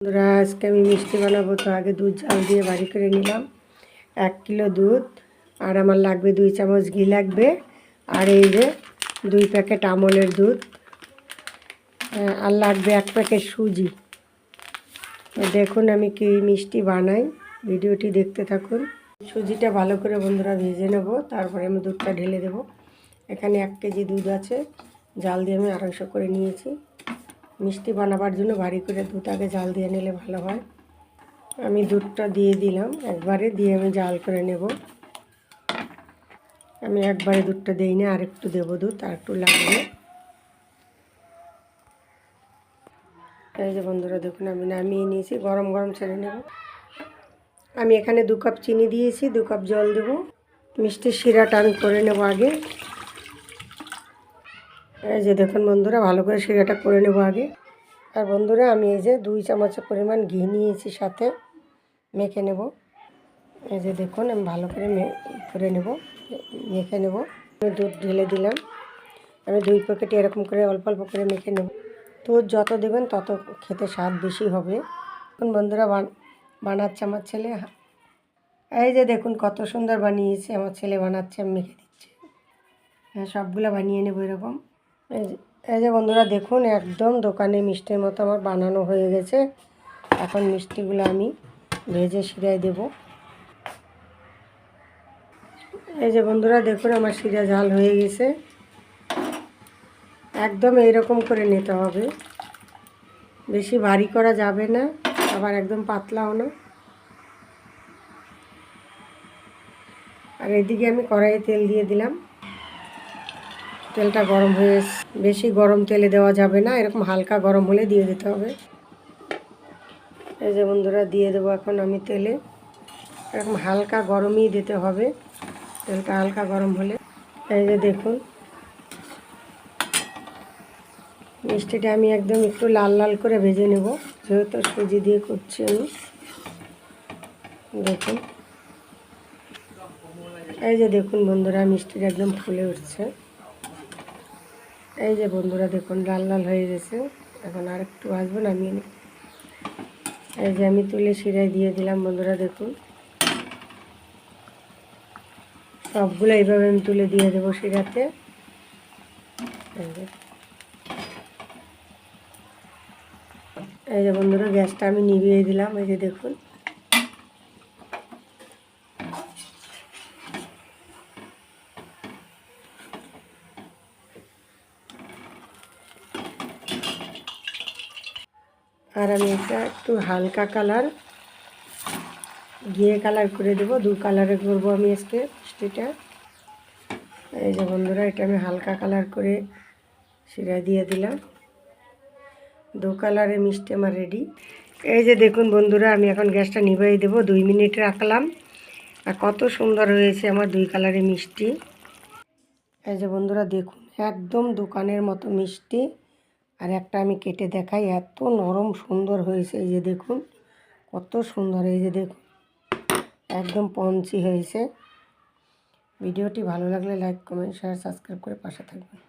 বন্ধুরা, আজকে আমি মিষ্টি বানাবো। তো আগে দুধ জাল দিয়ে বাড়ি করে নিলাম। এক কিলো দুধ, আর আমার লাগবে দুই চামচ ঘি লাগবে। আর এই যে দুই প্যাকেট আমলের দুধ আর লাগবে এক প্যাকেট সুজি। দেখুন আমি কি মিষ্টি বানাই। ভিডিওটি দেখতে থাকুন। সুজিটা ভালো করে বন্ধুরা ভেজে নেব, তারপরে আমি দুধটা ঢেলে দেব। এখানে এক কেজি দুধ আছে জাল দিয়ে আমি আড়াইশো করে নিয়েছি। মিষ্টি বানাবার জন্য ভারী করে দুধ আগে জাল দিয়ে নিলে ভালো হয়। আমি দুধটা দিয়ে দিলাম, একবারে দিয়ে আমি জাল করে নেব। আমি একবারে দুধটা দিই না, আর একটু দেবো দুধ, আর একটু লাগবে এই যে বন্ধুরা, দেখুন, আমি নামিয়ে নিয়েছি, গরম গরম ছেড়ে নেব। আমি এখানে দু কাপ চিনি দিয়েছি, দু কাপ জল দেবো। মিষ্টির শিরাটা আমি করে নেব আগে। এই যে দেখুন বন্ধুরা, ভালো করে শিরাটা করে নেব আগে। আর বন্ধুরা, আমি এই যে দুই চামচের পরিমাণ ঘি নিয়েছি সাথে, মেখে নেব। এই যে দেখুন, আমি ভালো করে করে নেব, মেখে নেব। আমি দুধ ঢেলে দিলাম। আমি দুই প্যাকেট এরকম করে অল্প অল্প করে মেখে নেব। দুধ যত দেবেন, তত খেতে স্বাদ বেশি হবে। এখন বন্ধুরা, বান- বানাচ্ছে আমার ছেলে। এই যে দেখুন, কত সুন্দর বানিয়েছে আমার ছেলে, বানাচ্ছে আমি মেখে দিচ্ছি। হ্যাঁ সবগুলো বানিয়ে নেব এরকম। এই যে বন্ধুরা দেখুন, একদম দোকানে মিষ্টির মতো আমার বানানো হয়ে গেছে। এখন মিষ্টিগুলো আমি ভেজে শিরায় দেব। এই যে বন্ধুরা দেখুন, আমার শিরা ঝাল হয়ে গেছে। একদম এইরকম করে নিতে হবে। বেশি ভারী করা যাবে না, আবার একদম পাতলাও না। আর এদিকে আমি কড়াইয়ে তেল দিয়ে দিলাম। তেলটা গরম হয়ে বেশি গরম তেলে দেওয়া যাবে না, এরকম হালকা গরম হলে দিয়ে দিতে হবে। এই যে বন্ধুরা, দিয়ে দেবো এখন আমি তেলে। এরকম হালকা গরমই দিতে হবে, তেলটা হালকা গরম হলে। এই যে দেখুন, মিষ্টিটা আমি একদম একটু লাল লাল করে ভেজে নেব, যেহেতু সুজি দিয়ে করছি আমি। দেখুন, এই যে দেখুন বন্ধুরা, মিষ্টিটা একদম ফুলে উঠছে। এই যে বন্ধুরা দেখুন, লাল লাল হয়ে গেছে। এখন আর একটু আসব নিই। এই যে আমি তুলে শিরায় দিয়ে দিলাম, বন্ধুরা দেখুন। সবগুলো এইভাবে আমি তুলে দিয়ে দেবো যে। এই যে বন্ধুরা, গ্যাসটা আমি নিভিয়ে দিলাম, এই যে দেখুন। আর আমি এটা একটু হালকা কালার ঘিয়ে কালার করে দেবো। দু কালারে করব আমি আজকে মিষ্টিটা। এই যে বন্ধুরা, এটা আমি হালকা কালার করে শিরা দিয়ে দিলাম। দু কালারে মিষ্টি আমার রেডি। এই যে দেখুন বন্ধুরা, আমি এখন গ্যাসটা নিভাই দেবো। দুই মিনিট রাখলাম। আর কত সুন্দর হয়েছে আমার দুই কালারে মিষ্টি। এই যে বন্ধুরা, দেখুন, একদম দোকানের মতো মিষ্টি। আর একটা আমি কেটে দেখাই, এত নরম সুন্দর হয়েছে এই যে দেখুন, কত সুন্দর এই যে দেখুন, একদম পঞ্চি হয়েছে। ভিডিওটি ভালো লাগলে লাইক কমেন্ট শেয়ার সাবস্ক্রাইব করে পাশে থাকবেন।